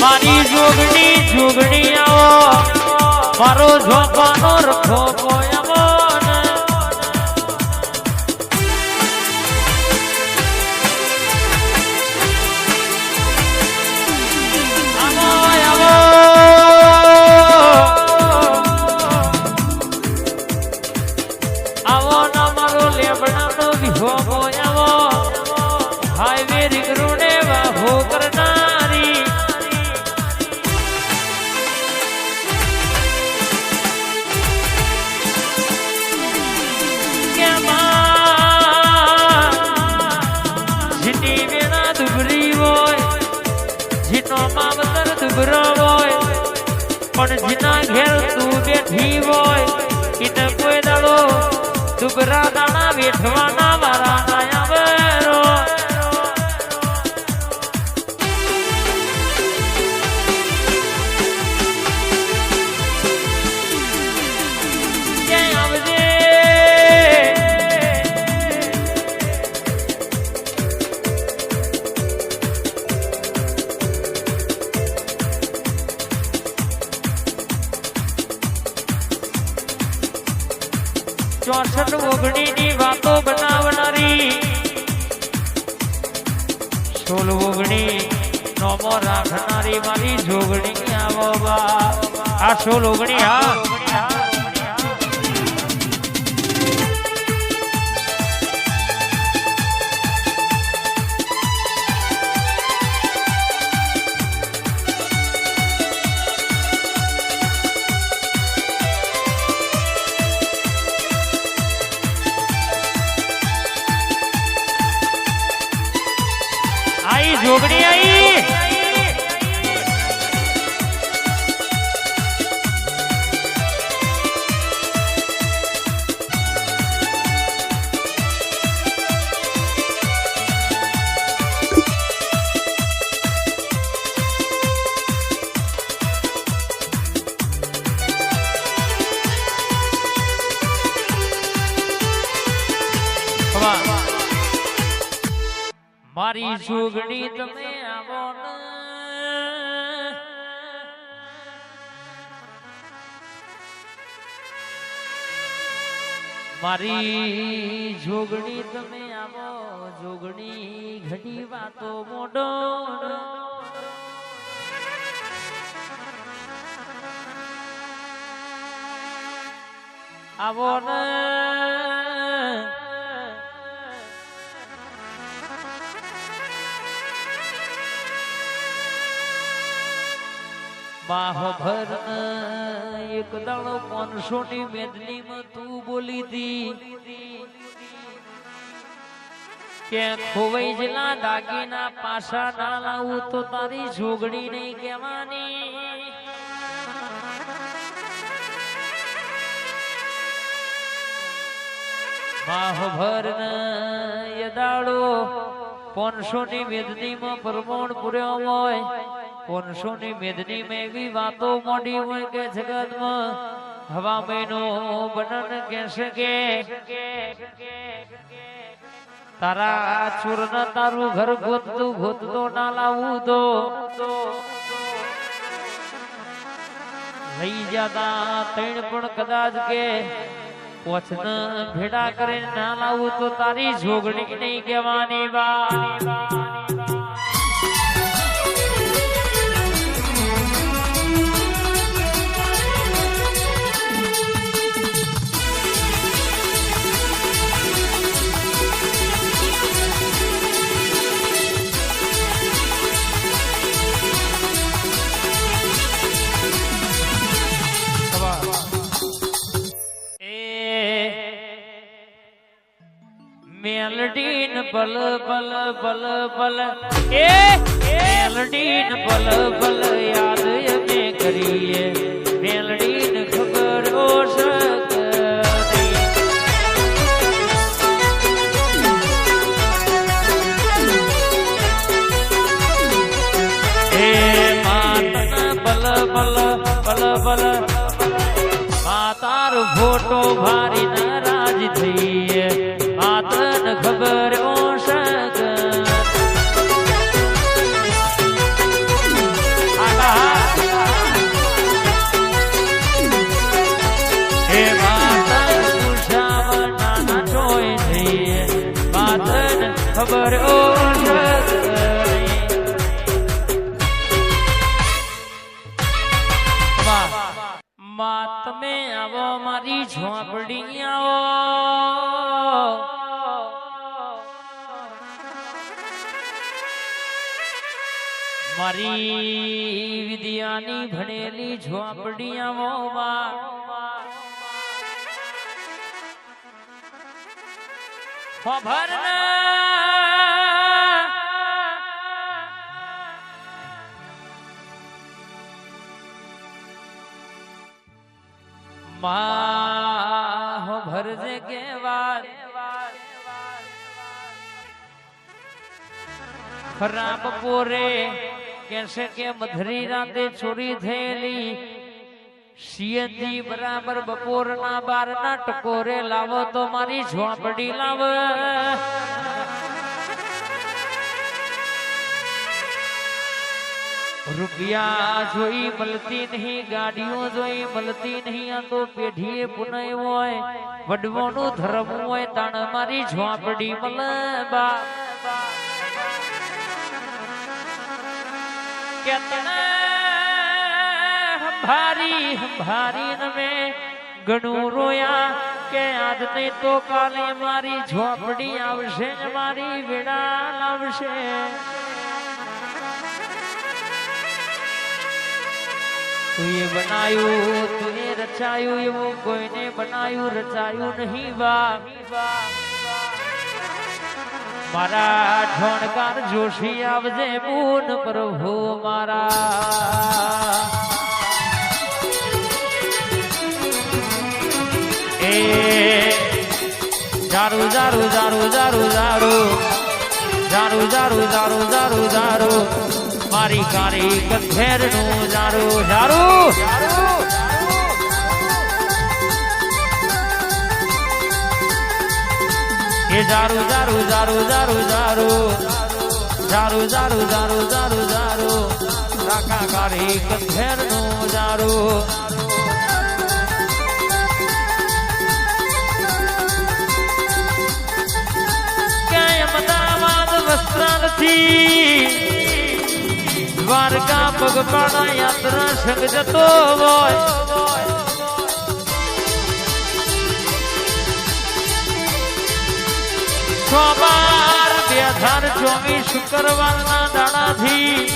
મારી જોગણી જોગણી આવો. મારો જોવાનો રખો પોયમો દુબરો હોય પણ જીના ઘેર તું બેઠી હોય એને કોઈ દાડો દુબરા દાણા વેઠવાના સોળ ઉગણી નોમો રાખનારી મારી જોગણી આવો બા આ સોળ ઉગણી હા. જોગણી આઈ? મારી સુગણી તમે આવો મારી જોગણી તમે આવો જોગણી ઘણી વાતો મોડો આવો ને. બાહભર એક દાડો પાંચસો ની મેદની માં તું બોલી દી કે ખોવાઈ જેલા દાગીના પાછા ના લાવું તો તારી જોગણી નહીં કહેવાની. બાહભર એ દાડો પાંચસો ની મેદની માં પ્રમોણ પૂર્યો હોય. પાંચસો ની મેદની મેં એવી વાતો મોડી હોય કે જગતમાં? હવા મહિનો બનન કે શકે? તારા ચોર તારું ઘર ગોતતું ગોતતો ના લાવું તો? લઈ જતા તૈણ પણ કદાચ કે પોચન ભેડા કરીને ના લાવું તો તારી જોગણી નહીં કહેવાની બા મેલડીન પલ પલ પલ પલ એ મેલડીન પલ પલ યાદ અમે કરીએ. મેલડીન ખબર ઓછ બલ બલ બલ માતાર ફોટો ભારી ના ખબરમાં તમે આવો મારી ઝોપડી આવો. મારી વિદ્યાની ભણેલી ઝોપડી આવો માં. ખબર ખરાબ પોરે કેસે કે મધરી રાતે ચોરી થયેલી. સીએનજી બરાબર બપોરના બારના ટકોરે લાવો તો મારી ઝોંપડી લાવ. રૂપિયા જોઈ મળતી નહીં, ગાડીઓ જોઈ મળતી નહીં, આ તો પેઢીએ પુનય હોય. વડવાનું ધર્મ હોય તાણ મારી ઝોપડી મળે કે તને ભારી ભારી નમે ઘણું રોયા કે આજ નહીં તો કાલે મારી ઝોપડી આવશે ને મારી વેળા લાવશે તુએ બનાયું તુએ રચાયું એવું કોઈને બનાયું રચાયું નહીં બા મારા ઠણકાર જોશી આવજે પૂન પ્રભુ મારા. એ જારું જારું જારું જારું જારું જારું જારું જારું જારું જારું મારી કાળી કથેરનું જારું જારું એ જારું જારું જારું જારું જારું. જારું જારું જારું જારું જારું. રાખા કાળી કથેરનું જારું. દ્વારકા પગપાળા યાત્રા સંગ જતો હોય. સોમવાર બે હજાર ચોવીસ શુક્રવારના દાડાથી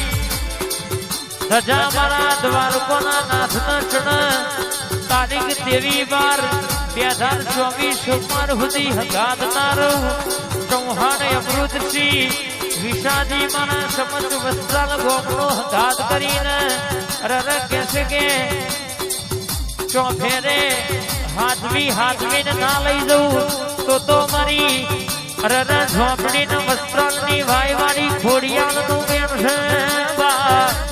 મારા દ્વારકોના નાથના ચણ તારીખ તેવી બાર બે હજાર ચોવીસ સુધી રહું ચૌહાણ અમૃતસિંહ. વિશાજી મારા સમજ વસ્ત્રાલ ગોમનો હગાત કરીને રર કહેશે કે ચોફેરે હાથવી હાથવીને ના લઈ જવું તો તો મારી અરરા ઝોપડી નું વસ્ત્રોલની વાય વાળી ખોડિયાળનું બેન છે બા.